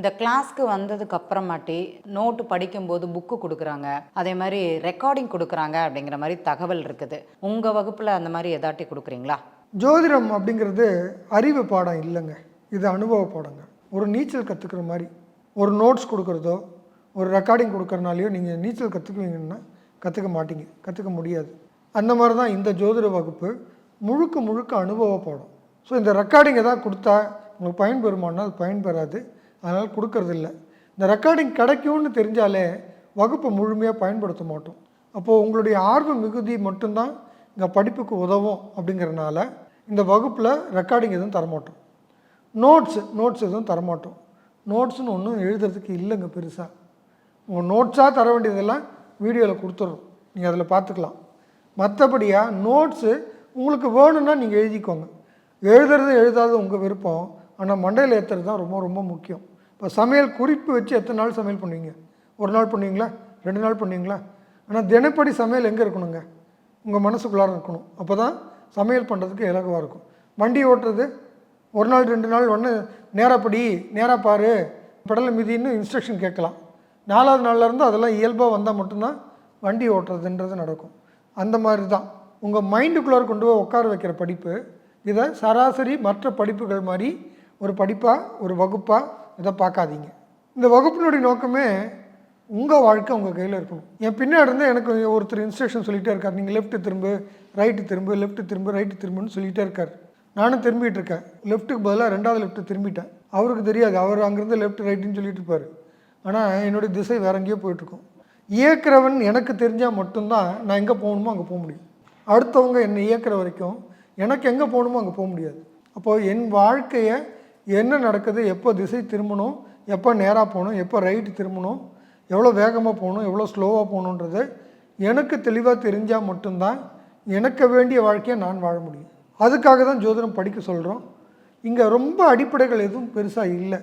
இந்த கிளாஸ்க்கு வந்ததுக்கு அப்புறமாட்டி நோட்டு படிக்கும்போது புக்கு கொடுக்குறாங்க. அதே மாதிரி ரெக்கார்டிங் கொடுக்குறாங்க அப்படிங்கிற மாதிரி தகவல் இருக்குது. உங்கள் வகுப்பில் அந்த மாதிரி எதாட்டி கொடுக்குறீங்களா? ஜோதிடம் அப்படிங்கிறது அறிவு பாடம் இல்லைங்க. இது அனுபவ பாடங்க. ஒரு நீச்சல் கற்றுக்கிற மாதிரி ஒரு நோட்ஸ் கொடுக்குறதோ ஒரு ரெக்கார்டிங் கொடுக்குறனாலையோ நீங்கள் நீச்சல் கற்றுக்குவீங்கன்னா கற்றுக்க மாட்டீங்க. கற்றுக்க முடியாது. அந்த மாதிரி தான் இந்த ஜோதிட வகுப்பு முழுக்க முழுக்க அனுபவ பாடம். ஸோ இந்த ரெக்கார்டிங் எதாவது கொடுத்தா உங்களுக்கு பயன்பெறுமானா அது பயன்பெறாது. அதனால் கொடுக்கறதில்ல. இந்த ரெக்கார்டிங் கிடைக்கும்னு தெரிஞ்சாலே வகுப்பை முழுமையாக பயன்படுத்த மாட்டோம். அப்போது உங்களுடைய ஆர்வ மிகுதி மட்டும்தான் இங்கே படிப்புக்கு உதவும் அப்படிங்கிறனால இந்த வகுப்பில் ரெக்கார்டிங் எதுவும் தரமாட்டோம். நோட்ஸ் நோட்ஸ் எதுவும் தரமாட்டோம். நோட்ஸ்னு ஒன்றும் எழுதுறதுக்கு இல்லைங்க பெருசாக உங்கள் நோட்ஸாக தர வேண்டியதெல்லாம் வீடியோவில் கொடுத்துட்றோம் நீங்கள் அதில் பார்த்துக்கலாம் மற்றபடியாக நோட்ஸு உங்களுக்கு வேணும்னா நீங்கள் எழுதிக்கோங்க. எழுதுறது எழுதாதது உங்கள் விருப்பம். ஆனால் மண்டையில் ஏற்றுறது தான் ரொம்ப ரொம்ப முக்கியம். இப்போ சமையல் குறிப்பு வச்சு எத்தனை நாள் சமையல் பண்ணுவீங்க? ஒரு நாள் பண்ணுவீங்களா? ரெண்டு நாள் பண்ணுவீங்களா? ஆனால் தினப்படி சமையல் எங்கே இருக்கணுங்க? உங்கள் மனசுக்குள்ளார இருக்கணும். அப்போ தான் சமையல் பண்ணுறதுக்கு இலகுவாக இருக்கும். வண்டி ஓட்டுறது ஒரு நாள் ரெண்டு நாள் ஒன்று நேரப்படி நேராக பாரு பெடலை மிதின்னு இன்ஸ்ட்ரக்ஷன் கேட்கலாம். நாலாவது நாள்லேருந்து அதெல்லாம் இயல்பாக வந்தால் மட்டும்தான் வண்டி ஓட்டுறதுன்றது நடக்கும். அந்த மாதிரி தான் உங்கள் மைண்டுக்குள்ளார கொண்டு போய் உட்கார வைக்கிற படிப்பு இதை சராசரி மற்ற படிப்புகள் மாதிரி ஒரு படிப்பாக ஒரு வகுப்பாக இதை பார்க்காதீங்க. இந்த வகுப்பினுடைய நோக்கமே உங்கள் வாழ்க்கை உங்கள் கையில் இருக்கணும். என் பின்னாடி இருந்து எனக்கு ஒருத்தர் இன்ஸ்ட்ரக்ஷன் சொல்லிகிட்டே இருக்கார். நீங்கள் லெஃப்ட்டு திரும்பு ரைட்டு திரும்பு லெஃப்ட்டு திரும்பு ரைட்டு திரும்புன்னு சொல்லிகிட்டே இருக்கார். நானும் திரும்பிட்டு இருக்கேன். லெஃப்ட்டுக்கு பதிலாக ரெண்டாவது லெஃப்ட்டு திரும்பிட்டேன். அவருக்கு தெரியாது. அவர் அங்கேருந்து லெஃப்ட் ரைட்டுன்னு சொல்லிட்டு இருப்பார். ஆனால் என்னுடைய திசை வேற எங்கேயோ போயிட்டுருக்கும் இயக்குறவன் எனக்கு தெரிஞ்சால் மட்டும்தான் நான் எங்கே போகணுமோ அங்கே போக முடியும். அடுத்தவங்க என்னை இயக்கிற வரைக்கும் எனக்கு எங்கே போகணுமோ அங்கே போக முடியாது. அப்போது என் வாழ்க்கையை என்ன நடக்குது எப்போ திசை திரும்பணும் எப்போ நேராக போகணும் எப்போ ரைட்டு திரும்பணும் எவ்வளோ வேகமாக போகணும் எவ்வளோ ஸ்லோவாக போகணுன்றது எனக்கு தெளிவாக தெரிஞ்சால் மட்டும்தான் எனக்கு வேண்டிய வாழ்க்கையை நான் வாழ முடியும். அதுக்காக தான் ஜோதிடம் படிக்க சொல்கிறோம் இங்கே ரொம்ப அடிப்படைகள் எதுவும் பெருசாக இல்லை.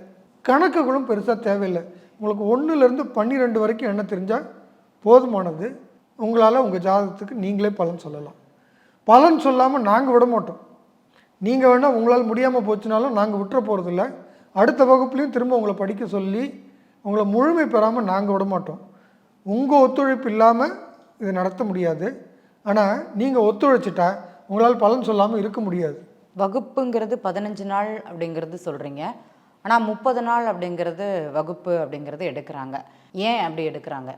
கணக்குகளும் பெருசாக தேவையில்லை. உங்களுக்கு ஒன்றுலேருந்து பன்னிரெண்டு வரைக்கும் என்ன தெரிஞ்சால் போதுமானது. உங்களால் உங்கள் ஜாதகத்துக்கு நீங்களே பலன் சொல்லலாம். பலன் சொல்லாமல் நாங்கள் விட மாட்டோம். நீங்கள் வேணால் உங்களால் முடியாமல் போச்சுனாலும் நாங்கள் விட்டுற போகிறதில்ல அடுத்த வகுப்புலையும் திரும்ப உங்களை படிக்க சொல்லி உங்களை முழுமை பெறாமல் நாங்கள் விட மாட்டோம். உங்கள் ஒத்துழைப்பு இல்லாமல் இது நடத்த முடியாது. ஆனால் நீங்கள் ஒத்துழைச்சிட்டா உங்களால் பலன் சொல்லாமல் இருக்க முடியாது. வகுப்புங்கிறது பதினஞ்சு நாள் அப்படிங்கிறது சொல்கிறீங்க ஆனால் முப்பது நாள் அப்படிங்கிறது வகுப்பு அப்படிங்கிறது எடுக்கிறாங்க. ஏன் அப்படி எடுக்கிறாங்க?